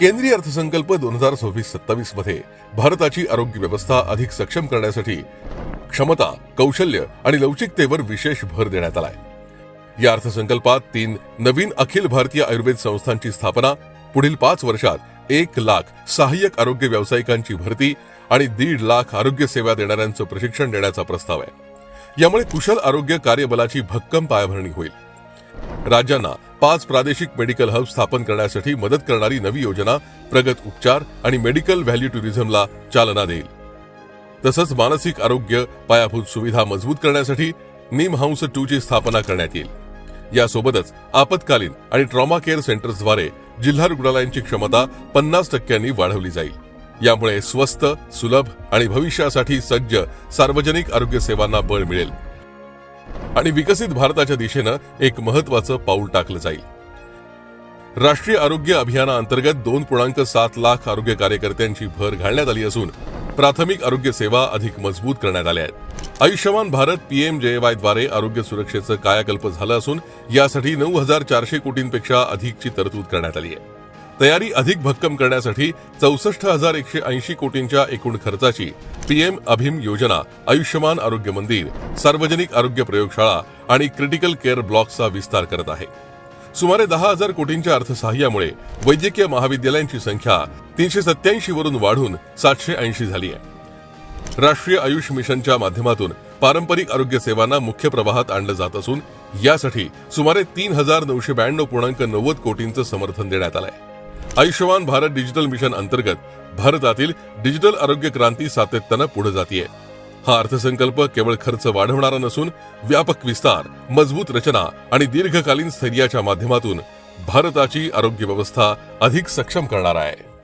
केंद्रीय अर्थसंकल्प दोन हजार सव्वीस सत्तावीसमध्ये भारताची आरोग्य व्यवस्था अधिक सक्षम करण्यासाठी क्षमता कौशल्य आणि लवचिकतेवर विशेष भर देण्यात आलाय. या अर्थसंकल्पात तीन नवीन अखिल भारतीय आयुर्वेद संस्थांची स्थापना पुढील पाच वर्षात एक लाख सहाय्यक आरोग्य व्यावसायिकांची भरती आणि दीड लाख आरोग्य सेवा देणाऱ्यांचं प्रशिक्षण देण्याचा प्रस्ताव आहे. यामुळे कुशल आरोग्य कार्यबलाची भक्कम पायाभरणी होईल. राज्यांना पाच प्रादेशिक मेडिकल हब स्थापन करण्यासाठी मदत करणारी नवी योजना प्रगत उपचार आणि मेडिकल व्हॅल्यू टुरिझमला चालना देईल. तसंच मानसिक आरोग्य पायाभूत सुविधा मजबूत करण्यासाठी नीम हाऊस टू ची स्थापना करण्यात येईल. यासोबतच आपत्कालीन आणि ट्रॉमा केअर सेंटर्सद्वारे जिल्हा रुग्णालयांची क्षमता पन्नास टक्क्यांनी वाढवली जाईल. यामुळे स्वस्त सुलभ आणि भविष्यासाठी सज्ज सार्वजनिक आरोग्य सेवांना बळ मिळेल. आणि विकसित भारताच्या दिशेनं एक महत्वाचं पाऊल टाकलं जाईल. राष्ट्रीय आरोग्य अभियानाअंतर्गत दोन पूर्णांक सात लाख आरोग्य कार्यकर्त्यांची भर घालण्यात आली असून प्राथमिक आरोग्य सेवा अधिक मजबूत करण्यात आल्या आहेत. आयुष्यमान भारत पीएमजेएवायद्वारे आरोग्य सुरक्षेचं कायाकल्प झालं असून यासाठी नऊ हजार चारशे कोटींपेक्षा अधिकची तरतूद करण्यात आली आहे. तयारी अधिक भक्कम करण्यासाठी चौसष्ट हजार एकशे ऐंशी कोटींच्या एकूण खर्चाची पीएम अभिम योजना आयुष्यमान आरोग्य मंदिर सार्वजनिक आरोग्य प्रयोगशाळा आणि क्रिटिकल केअर ब्लॉकचा विस्तार करत आहे. सुमारे दहा हजार कोटींच्या अर्थसहाय्यामुळे वैद्यकीय महाविद्यालयांची संख्या तीनशे सत्याऐंशी वरून वाढून सातशे ऐंशी झाली आहे. राष्ट्रीय आयुष मिशनच्या माध्यमातून पारंपरिक आरोग्य सेवांना मुख्य प्रवाहात आणलं जात असून यासाठी सुमारे तीन हजार नऊशे ब्याण्णव पूर्णांक नव्वद कोटींचं समर्थन देण्यात आलंय. आयुष्यमान भारत डिजिटल मिशन अंतर्गत भारतातील डिजिटल आरोग्य क्रांती सातत्यानं पुढे जाते हा अर्थसंकल्प केवळ खर्च वाढवणारा नसून व्यापक विस्तार मजबूत रचना आणि दीर्घकालीन स्थैर्याच्या माध्यमातून भारताची आरोग्य व्यवस्था अधिक सक्षम करणार आहे.